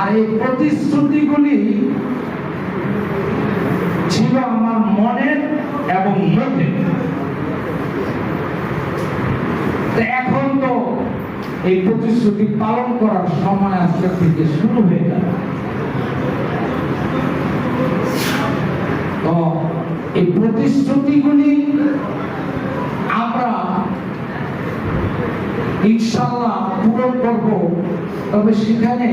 আর এই প্রতিশ্রুতিগুলি ছিল আমার মনের এবং তো এখন তো এই প্রতিশ্রুতি পালন করার সময় আজকে থেকে শুরু হয়ে গেল। তো এই প্রতিশ্রুতিগুলি আমরা ইনশাল্লাহ পূরণ করব। তবে সেখানে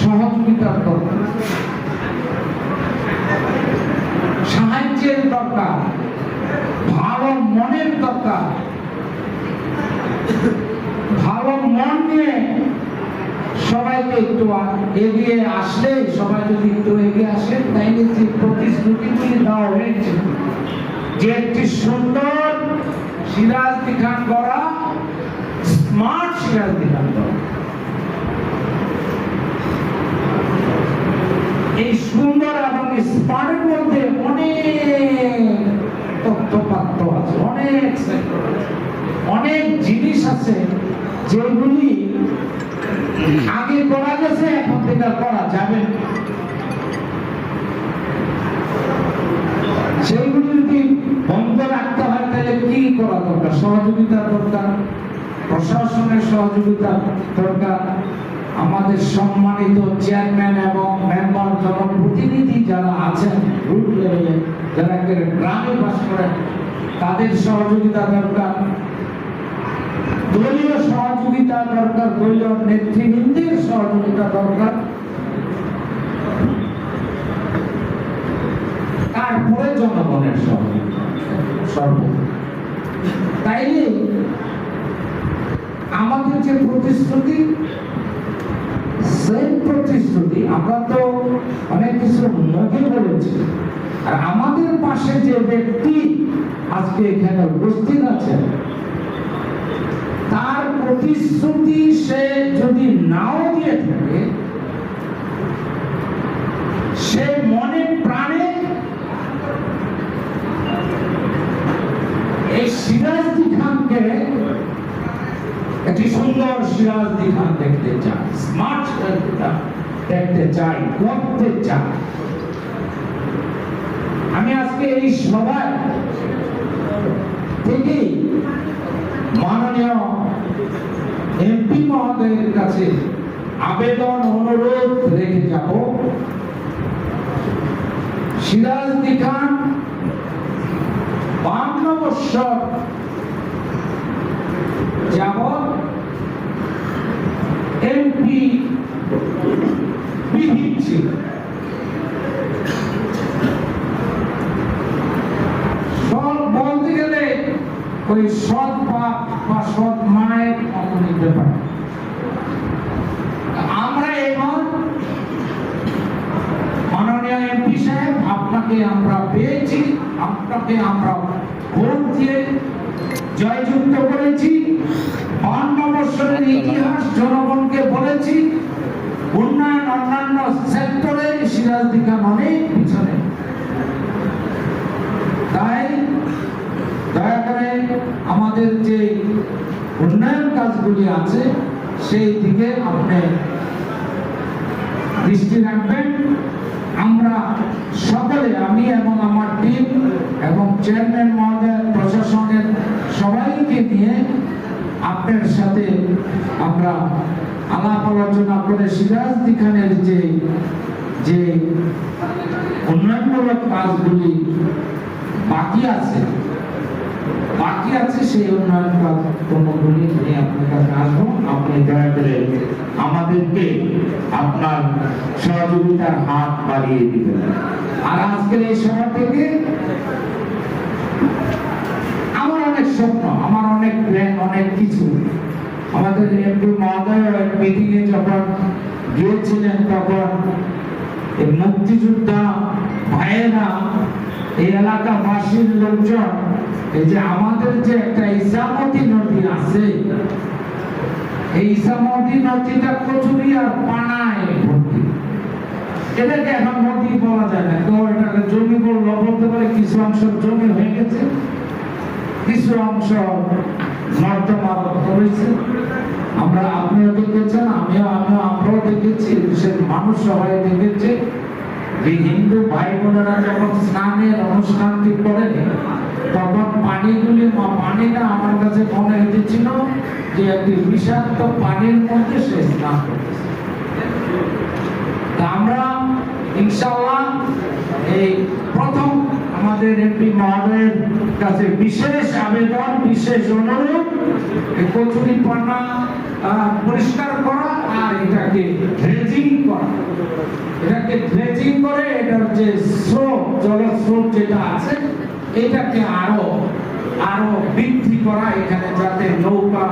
সহযোগিতার দরকার। সাহায্যের দরকার, ভালো মনের দরকার। ভালো মন নিয়ে সবাইকে একটু এগিয়ে আসলে, সবাই যদি একটু এগিয়ে আসে, তাইলে যে প্রতিশ্রুতিগুলি দেওয়া হয়েছে, যে একটি সুন্দর সিরাজ দিখান করা স্মার্ট সিরাজ দিখান করা এই সুন্দর এবং স্মার্টের মধ্যে অনেক তথ্যপাত্র আছে অনেক অনেক জিনিস আছে যেগুলি আগে করা গেছে, এখন থেকে করা যাবে সেইগুলি যদি বন্ধ রাখতে হয়, তাহলে কি করা দরকার? দরকার, প্রশাসনের সহযোগিতা দরকার, আমাদের সম্মানিত চেয়ারম্যান এবং মেম্বার জনপ্রতিনিধি যারা আছেন রুট লেভেলে যারা গ্রামে বাস করেন তাদের সহযোগিতা দরকার। দলীয় সহযোগিতা দরকার, দলীয় নেতৃবৃন্দের সহযোগিতা দরকার। তারপরে জনগণের সহযোগিতা আমাদের যে প্রতিশ্রুতি সেই প্রতিশ্রুতি, আমরা তো অনেক কিছু মুখে বলেছি। আর আমাদের পাশে যে ব্যক্তি আজকে এখানে উপস্থিত আছেন, তার প্রতিশ্রুতি সে যদি নাও দিয়ে থাকে, সে মনে প্রাণে এই সিরাজদি খানকে, একটি সুন্দর সিরাজদি খান দেখতে চায়, স্মার্ট দেখতে চায় করতে চাই আমি আজকে এই সভায় থেকেই মাননীয় এমপি মহোদয়ের কাছে আবেদন অনুরোধ রেখে যাব। সিরাজদি খান বান্ন বৎসর যাবৎ এমপি বিহীন ছিল সৎ বলতে গেলে ওই সৎ বাপ বা সৎ মায়ের মতো নিতে পারে। আমরা এবার মাননীয় এমপি সাহেব, আপনাকে আমরা পেয়েছি, আপনাকে আমরা ভোট দিয়ে জয়যুক্ত করেছি। বান্ন বছরের ইতিহাস জনগণকে বলেছি, উন্নয়ন অন্যান্য সেক্টরে সিরাজ দিখান অনেক পিছনে। তাই দয়া করে আমাদের যে উন্নয়ন কাজগুলি আছে, সেই দিকে আপনি দৃষ্টি রাখবেন। আমরা সকলে, আমি এবং আমার টিম এবং চেয়ারম্যান মহোদয়, প্রশাসনের সবাইকে নিয়ে আপনার সাথে আমরা আলাপ আলোচনা করে সিরাজ দিখানের যে যে উন্নয়নমূলক কাজগুলি বাকি আছে বাকি আছে সেই উন্নয়ন কাজকর্মগুলি নিয়ে আপনার কাছে আসব। আপনি দয়া করে আমাদেরকে আপনার সহযোগিতার হাত বাড়িয়ে দিবেন। আর আজকের এই সভা থেকে আমার অনেক স্বপ্ন, আমার অনেক প্ল্যান অনেক কিছু। আমাদের এমপি মহোদয় মিটিং এ যখন গিয়েছিলেন তখন মুক্তিযোদ্ধা ভাইয়েরা, এই এলাকাবাসীর লোকজন এই যে আমাদের যে একটা ইসামতি নদী আছে, এই ইসামতি নদীটা কচুরি আর পানায় ভর্তি। এটাকে এখন নদী বলা যায় না। তো এটাকে জমি বলল, বলতে পারে কিছু অংশ জমি হয়ে গেছে, কিছু অংশ নর্দমা রয়েছে। আমরা আপনিও দেখেছেন, আমিও আমিও আমরাও দেখেছি দেশের মানুষ সবাই দেখেছে। যে হিন্দু ভাই বোনেরা যখন স্নানের অনুষ্ঠানটি করেন, তখন পানিগুলি পানিটা আমার কাছে মনে যে একটি বিষাক্ত পানির মধ্যে সে স্নান আমরা ইনশাআল্লাহ এই প্রথম আমাদের এমপি মহোদয়ের কাছে বিশেষ আবেদন, বিশেষ অনুরোধ কচুরি পরিষ্কার এটাকে ড্রেজিং করে এটার যে স্রোত জলস্রোত যেটা আছে, এটাকে আরও আরও বৃদ্ধি করা এখানে যাতে নৌকা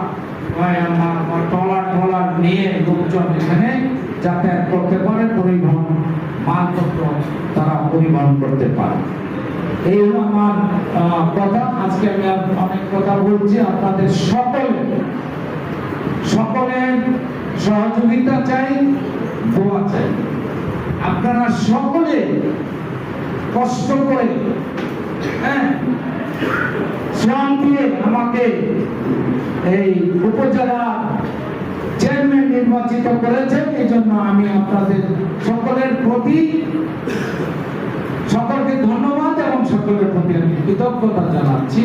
টলার টলার নিয়ে লোকজন এখানে যাতায়াত করতে পারে, পরিবহন মালপত্র তারা পরিবহন করতে পারে। এই হলো আমার কথা। আজকে আমি অনেক কথা বলছি। আপনাদের সকলে সকলের সহযোগিতা চাই। দোয়া চাই আপনারা সকলে কষ্ট করে হ্যাঁ শ্রম দিয়ে আমাকে এই উপজেলা চেয়ারম্যান নির্বাচিত করেছেন এই জন্য আমি আপনাদের সকলের প্রতি, সকলকে ধন্যবাদ এবং সকলের প্রতি আমি কৃতজ্ঞতা জানাচ্ছি।